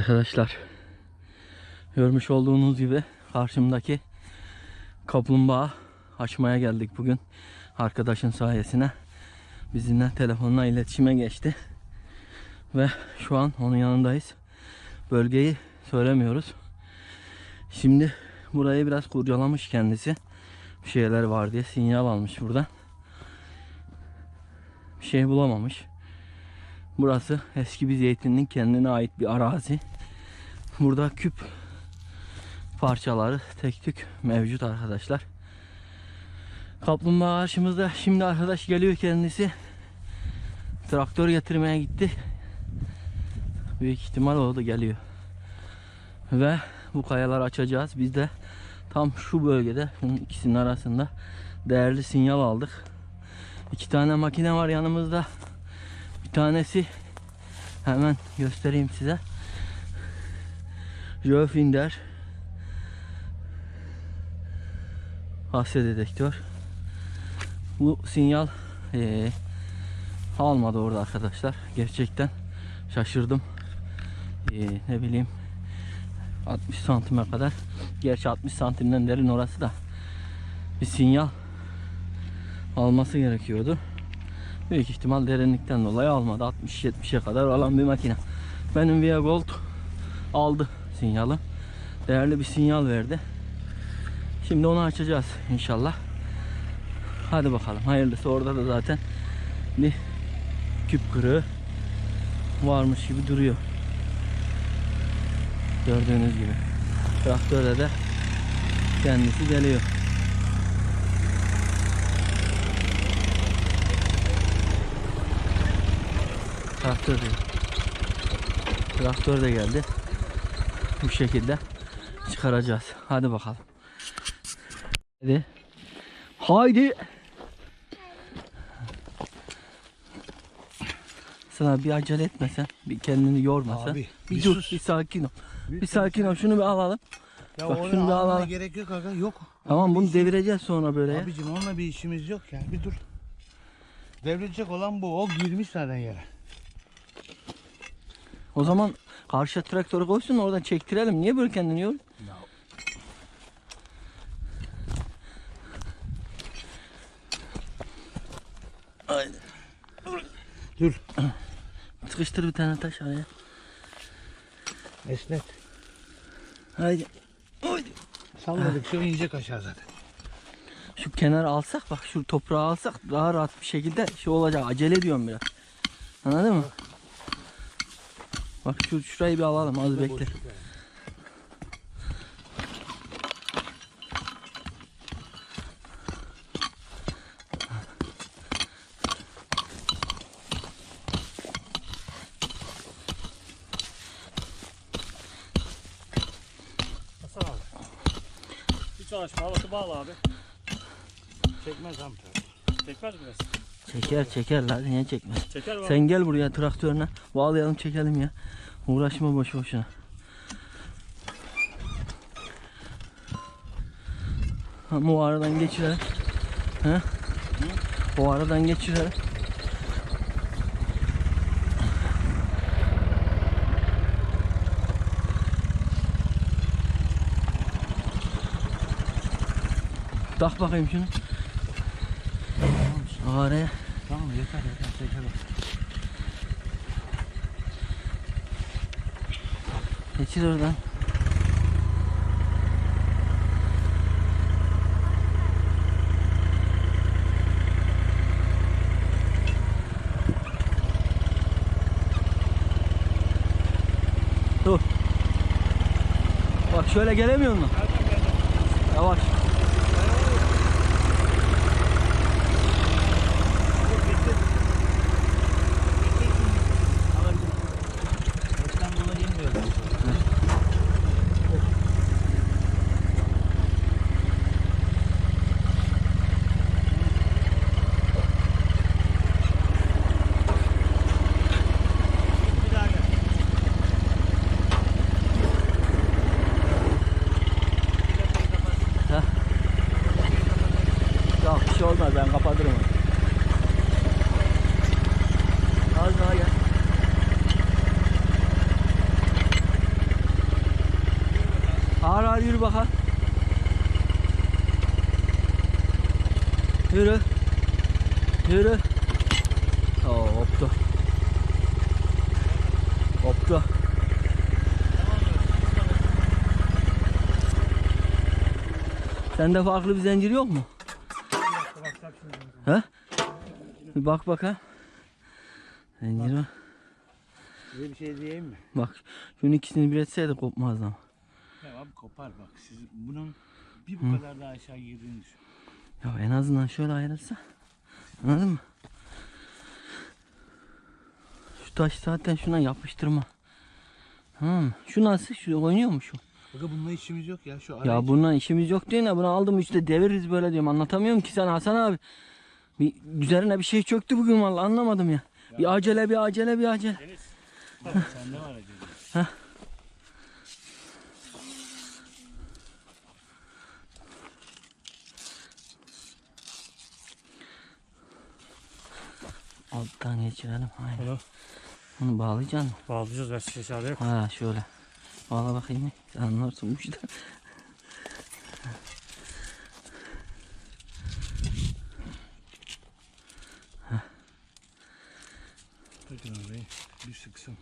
arkadaşlar. Görmüş olduğunuz gibi karşımdaki kaplumbağa açmaya geldik bugün. Arkadaşın sayesine bizimle telefonla iletişime geçti. Ve şu an onun yanındayız. Bölgeyi söylemiyoruz. Şimdi burayı biraz kurcalamış kendisi. Bir şeyler var diye sinyal almış buradan. Bir şey bulamamış. Burası eski bir zeytinin kendine ait bir arazi. Burada küp parçaları tek tük mevcut arkadaşlar. Kaplumbağa karşımızda. Şimdi arkadaş geliyor kendisi. Traktör getirmeye gitti. Büyük ihtimal o da geliyor. Ve bu kayaları açacağız. Biz de tam şu bölgede şunun ikisinin arasında değerli sinyal aldık. İki tane makine var yanımızda. Bir tanesi hemen göstereyim size. Jöfinder Hasre dedektör. Bu sinyal eee, almadı orada arkadaşlar. Gerçekten şaşırdım. Eee, ne bileyim 60 santime kadar. Gerçi 60 santimden derin orası da bir sinyal alması gerekiyordu. Büyük ihtimal derinlikten dolayı almadı. 60-70'e kadar alan bir makine. Benim Via Gold aldı sinyali. Değerli bir sinyal verdi. Şimdi onu açacağız inşallah. Hadi bakalım. Hayırlısı orada da zaten bir küp kırığı varmış gibi duruyor. Gördüğünüz gibi. Traktörde de kendisi geliyor. Traktör traktör de geldi. Bu şekilde çıkaracağız. Hadi bakalım. Hadi. Haydi. Sana bir acele etmesen, bir kendini yormasan. Abi, bir, bir dur, sus. bir sakin ol. Bir sakin ol. Şunu bir alalım. Ya Bak onu şunu bir alalım. gerek yok aga yok. Tamam bunu bir devireceğiz sonra böyle ya. Abicim onunla bir işimiz yok ya bir dur. Devrilecek olan bu o girmiş zaten yere. O zaman karşı traktörü koysun oradan çektirelim. Niye böyle kendini yor? Haydi. Dur. Sıkıştır bir tane taş araya. Esnet. Haydi. Haydi. Salladıkça inecek aşağı zaten. Şu kenarı alsak bak şu toprağı alsak daha rahat bir şekilde şey olacak. Acele ediyorum biraz. Anladın mı? Bak şu şurayı bir alalım az bekle. Abi. Hiç uğraşma halatı bağla abi. Çekmez amca. Çekmez biraz? Çeker çeker lan niye çekmez. Çeker? Sen gel buraya traktörüne bağlayalım çekelim ya. Uğraşma boş boşuna. Ama o aradan geçirer. He? O aradan geçirer. Tak bakayım şunu. Tamam. Ağrıya. Tamam yeter yeter. Çeker. Geçir oradan. Dur. Bak şöyle gelemiyor mu? Yavaş. İstanbul'a inmiyorum. Bir daha gel. Ha. Yok bir şey olmaz ben kapatırım onu. Az daha gel. Ağır ağır yürü bakalım. Yürü. Yürü. Oo, hoptu. Hoptu. Sende farklı bir zincir yok mu? He? Bir bak bak ha. Zincir var. Size bir şey diyeyim mi? Bak şunun ikisini bir etseydi kopmazdı ama. Abi kopar bak. Siz bunun bir bu kadar daha aşağı girdiğini düşün. Ya en azından şöyle ayrılsa. Anladın mı? Şu taş zaten şuna yapıştırma. Tamam mı? Şu nasıl? Şu oynuyor mu şu? Bakın bununla işimiz yok ya. Şu Ya bununla işimiz yok diyor ya bunu aldım işte deviririz böyle diyorum anlatamıyorum ki sen Hasan abi. Bir üzerine bir şey çöktü bugün vallahi anlamadım ya. Bir acele bir acele bir acele. Deniz. Sende var acaba. Alttan geçirelim. Aynen. Bunu bağlayacaksın. bağlayacağız. Ver şişe yok. Ha şöyle. Bakayım. bir. Sen anlarsın bu işten. Bakın orayı bir sıksın.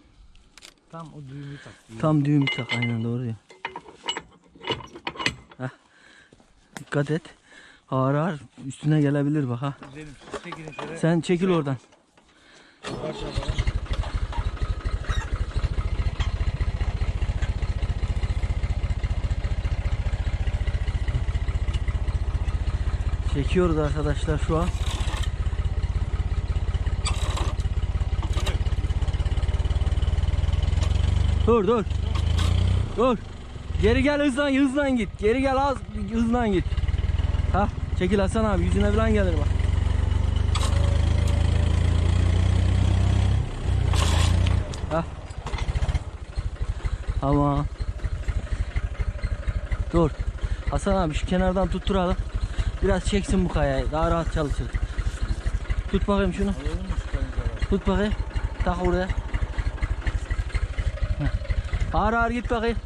Tam o düğümü tak. Tam düğümü tak aynen doğru diyor. Heh. Dikkat et. Ağır ağır üstüne gelebilir bak ha. Şöyle. Sen çekil oradan. Başla bana. Çekiyoruz arkadaşlar şu an. Dur dur. Dur. Geri gel hızlan hızlan git. Geri gel az hızlan git. Ha çekil Hasan abi yüzüne falan gelir bak. Ha. Tamam. Dur. Hasan abi şu kenardan tutturalım. Biraz çeksin bu kayayı. Daha rahat çalışır. Tut bakayım şunu. Tut bakayım. Tak oraya. Heh. Ağır ağır git bakayım.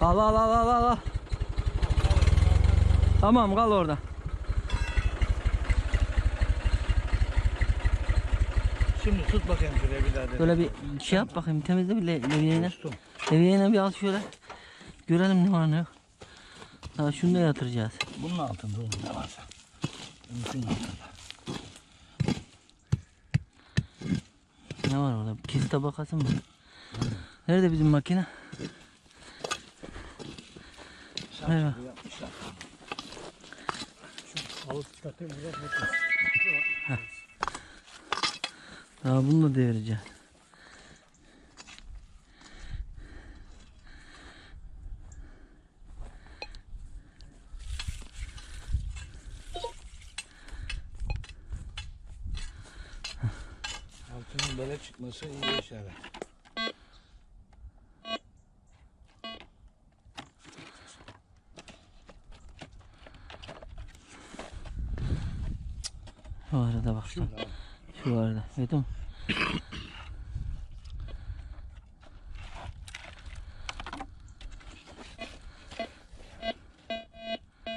Al al al al. al. Tamam kal orada. Şimdi tut bakayım şuraya bir daha. Böyle bir şey yap bakayım temizle bir le- levyeyle. Levyeyle bir al şöyle. Görelim ne var ne yok. Ha şunu da yatıracağız. Bunun altında oğlum ne varsa. Bunun altında. Ne var orada? Kis tabakası mı? Nerede bizim makine? Merhaba. Yapmışlar. Alıp çıkartayım. Bekle. Daha bunu da devireceğiz. Altının böyle çıkması iyi işaret. Şu arada bak. Şurada bu arada. Evet?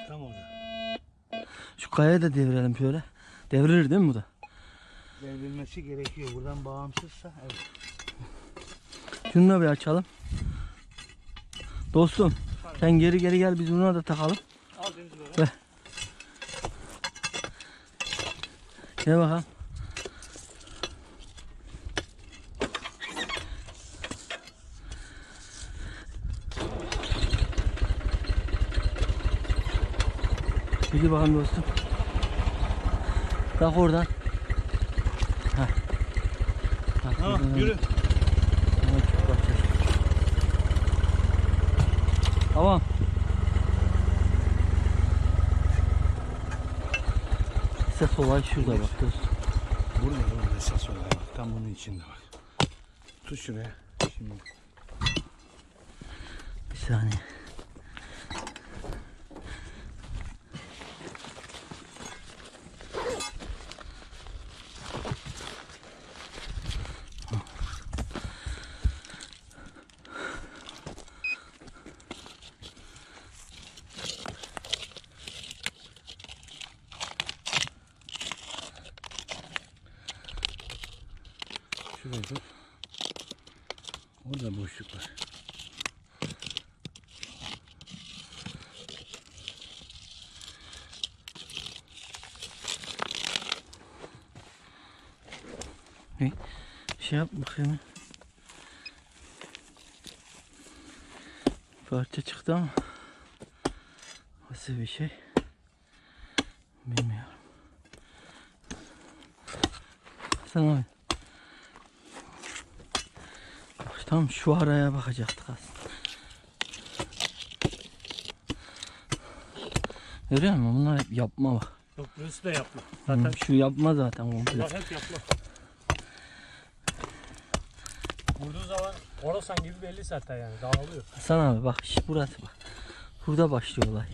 Tam orada. Şu kayayı da devirelim şöyle. Devrilir değil mi bu da? Devrilmesi gerekiyor. Buradan bağımsızsa evet. Şunu da bir açalım. Dostum sen geri geri gel biz buna da takalım. Al deniz böyle. Gel bakalım. Hadi bakalım dostum. Bak oradan. Heh. Bak Tamam buradan- yürü. Tamam. Ses olay şurada bak dostum. Burada burada esas olay bak. Tam bunun içinde bak. Tut şuraya. Şimdi. Bir saniye. Şuraya tut. Orada boşluk var. Şey yap bakayım. Parça çıktı ama nasıl bir şey bilmiyorum. Sen abi. Bak, Tam şu araya bakacaktık aslında. Görüyor musun? Bunlar hep yapma bak. Yok burası da yapma. Zaten Zaten şu yapma zaten komple. bunlar hep yapma. Vurduğu zaman Orasan gibi belli zaten yani dağılıyor. Hasan abi bak işte burası bak. Burada başlıyor olay.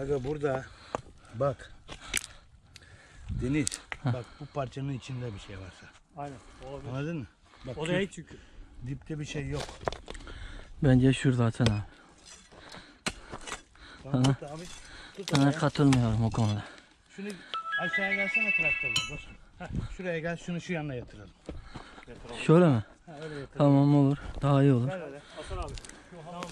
Aga burada bak. Deniz. Bak bu parçanın içinde bir şey varsa. Aynen. Olabilir. Anladın mı? Bak O şu da ilk çünkü. dipte bir şey yok. Bence şurada Hasan abi. Tamam abi. Sana oraya. katılmıyorum o konuda. Şunu aşağıya gelsene traktörle dostum. Heh, şuraya gel şunu şu yanına yatıralım. Yatıralım. Şöyle mi? Ha, öyle yatıralım. Tamam olur. Daha iyi olur. Gel öyle. Hasan abi. Yavaş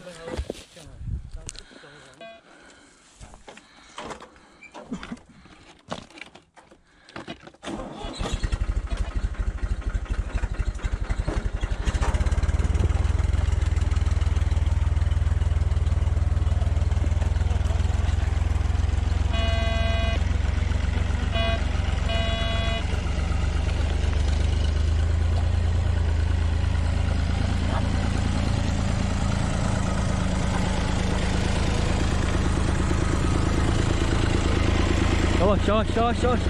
yavaş yavaş yavaş.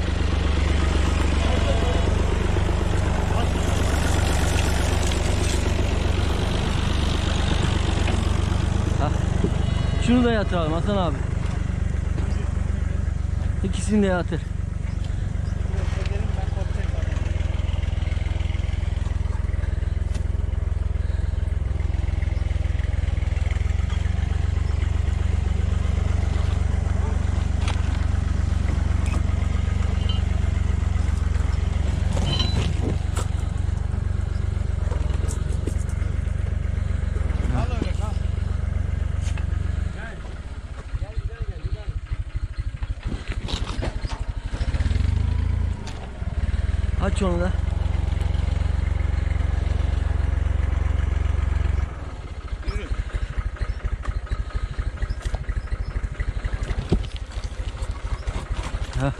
Hah. Şunu da yatıralım Hasan abi. İkisini de yatır. Çekelim, ben kopacak zaten. Al öyle kal. Aç onu da. Yürü. Heh.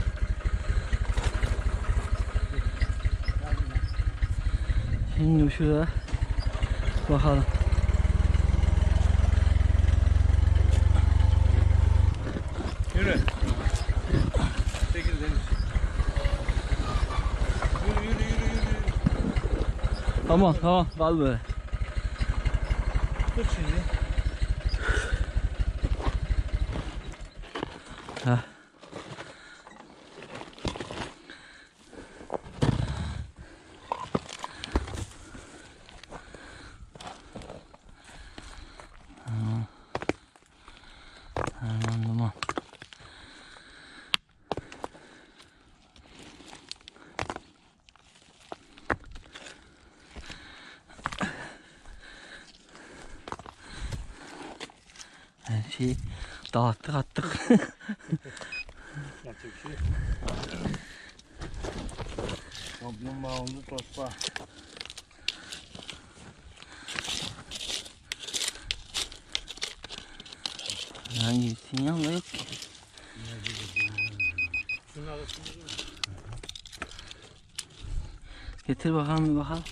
Şimdi şurada bakalım. Yürü. Çekil Deniz. Yürü yürü yürü yürü. yürü. Tamam tamam kal böyle. Tut şimdi. Heh. Tamam. Tamam tamam. şeyi dağıttık attık. Yapacak bir şey bir sinyal da yok ki. Getir bakalım bir bakalım.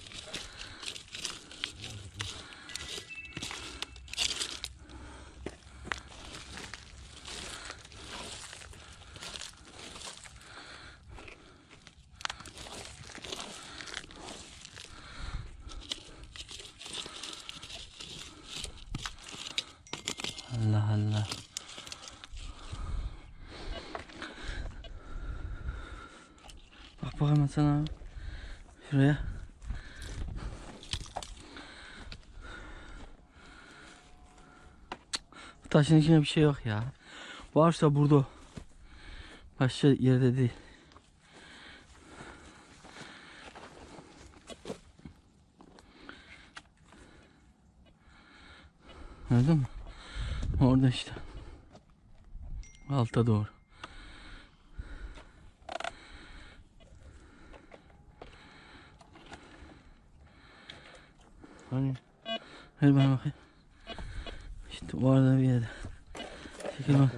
Allah Allah. Bak bakalım Hasan abi. Şuraya. Bu taşın içinde bir şey yok ya. Varsa burada. Başka yerde değil. Gördün mü? Orada işte. Alta doğru. Ver bana bakayım. İşte o arada bir yerde. Çekil bak.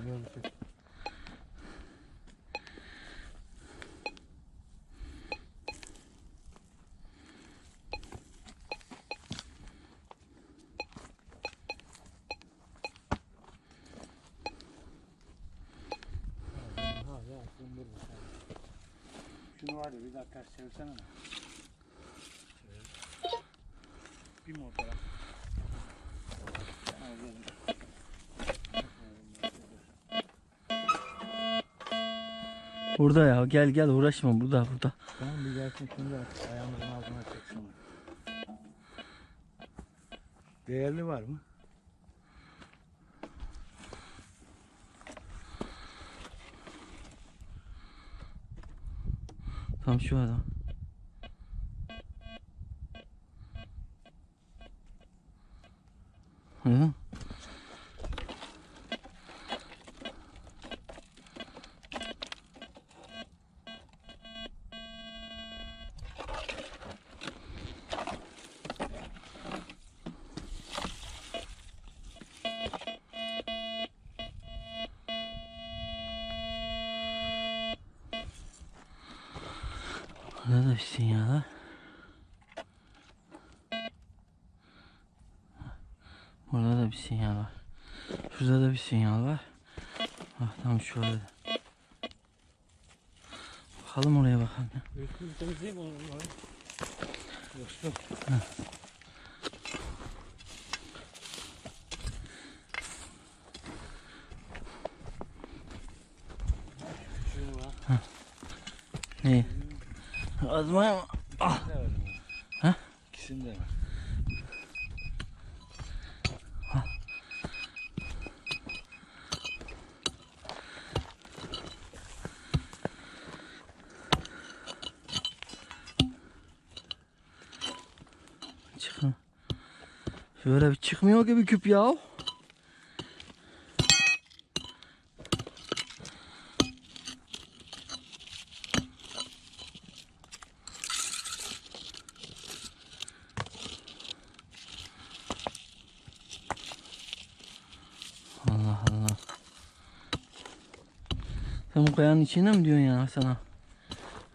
Şunu var ya bir dakika çevirsene Burada ya gel gel uğraşma burada burada. Tamam bir gelsin şunu da ayağımızın altına çeksin. Değerli var mı? Tam şu adam. Hı? Burada da bir sinyal var. Burada da bir sinyal var. Şurada da bir sinyal var. Ah tam şurada. Bakalım oraya bakalım ya. Üstünü temizleyeyim onu. onu. Dostum. Şunu var. Ne? Azmaya mı? Ah. Ha? İkisinde var. Şöyle bir çıkmıyor gibi küp ya. Allah Allah. Sen bu kayanın içinde mi diyorsun ya sana?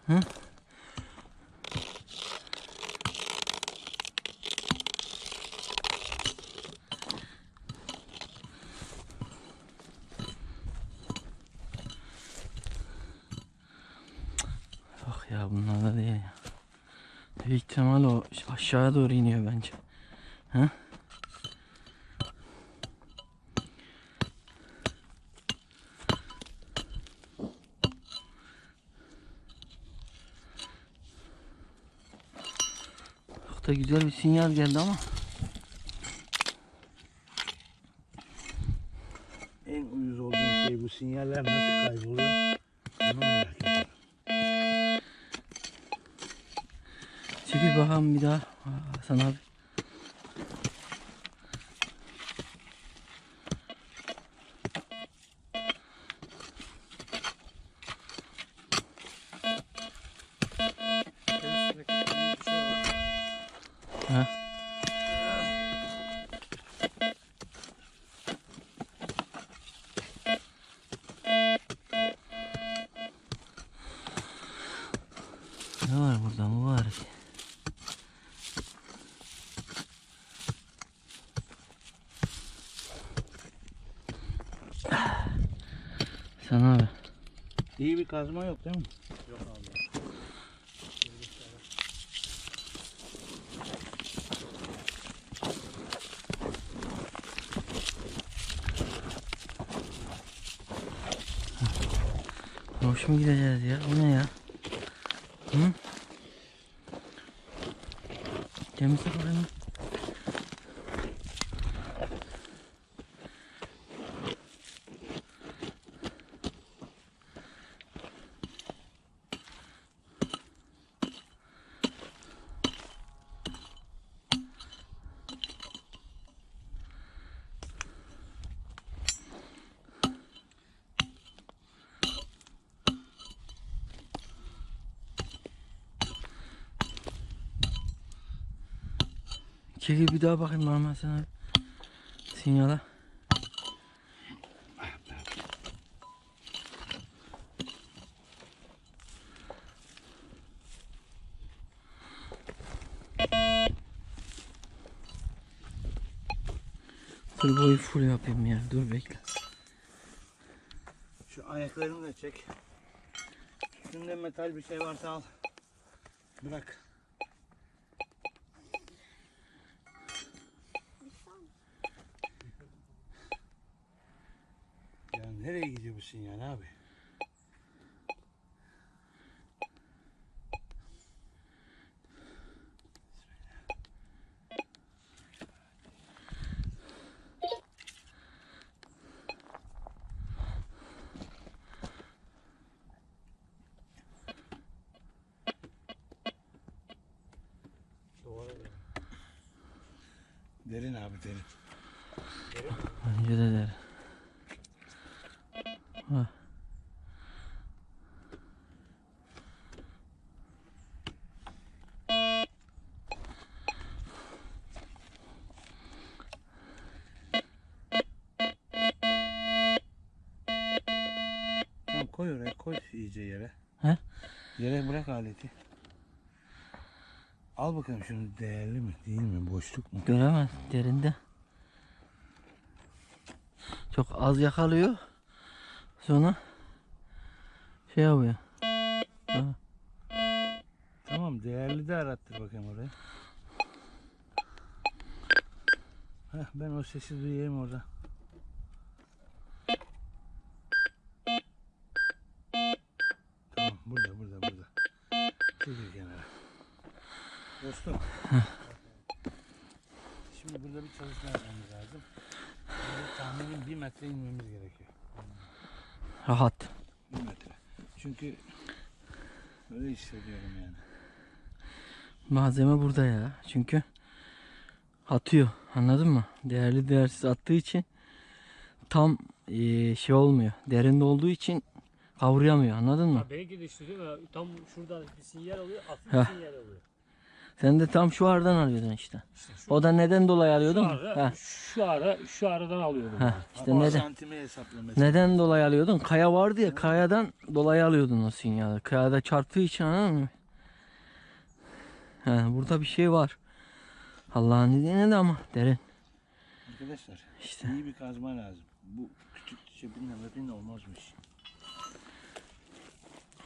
Hı? Yok ya bunlar da değil ya. Büyük ihtimal o aşağıya doğru iniyor bence. Hı? Çok da güzel bir sinyal geldi ama. En uyuz olduğum şey bu sinyaller nasıl kayboluyor? Onu ediyorum. Çekil bakalım bir daha. Aa, Sen abi. İyi bir kazma yok değil mi? Yok abi. Hoş mu gideceğiz ya? Bu ne ya? Hı? Temizle burayı. Çekil bir daha bakayım normal sana. Sinyala. Turboyu full yapayım ya. Dur bekle. Şu ayaklarını da çek. Üstünde metal bir şey varsa al. Bırak. Ya nereye gidiyor bu sinyal abi? Duvara gel. Derin abi derin. Bence de der. İyice yere. He? Yere bırak aleti. Al bakalım şunu değerli mi değil mi boşluk mu? Göremez derinde. Çok az yakalıyor. Sonra şey yapıyor. Ha. Tamam değerli de arattır bakayım oraya. Heh, ben o sesi duyayım orada. Tamam burada burada burada. Çekil kenara. Dostum. Şimdi burada bir çalışma yapmamız lazım. Burada tahminen bir metre inmemiz gerekiyor. Rahat. Bir metre. Çünkü öyle hissediyorum yani. Malzeme burada ya. Çünkü atıyor. Anladın mı? Değerli değersiz attığı için tam eee, şey olmuyor. Derinde olduğu için kavrayamıyor. Anladın mı? Ha, belki de işte değil mi? Tam şuradan bir sinyal alıyor, hafif bir sinyal alıyor. Sen de tam şu aradan alıyordun işte. İşte şu, O da neden dolayı şu alıyordun? ara, Ha. şu ara, şu aradan alıyorum. Ha. İşte O neden? santimi hesaplaması. Neden dolayı alıyordun? Kaya vardı ya kayadan dolayı alıyordun o sinyali. Kayada çarptığı için anladın mı? Ha, burada bir şey var. Allah'ın izniyle de ama derin. Arkadaşlar İşte. iyi bir kazma lazım. Bu küçük çöpünle möpünle olmazmış.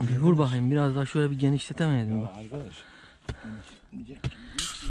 Bir vur bakayım biraz daha şöyle bir genişletemeyelim. Ya bak. arkadaş. genişleyecek Где?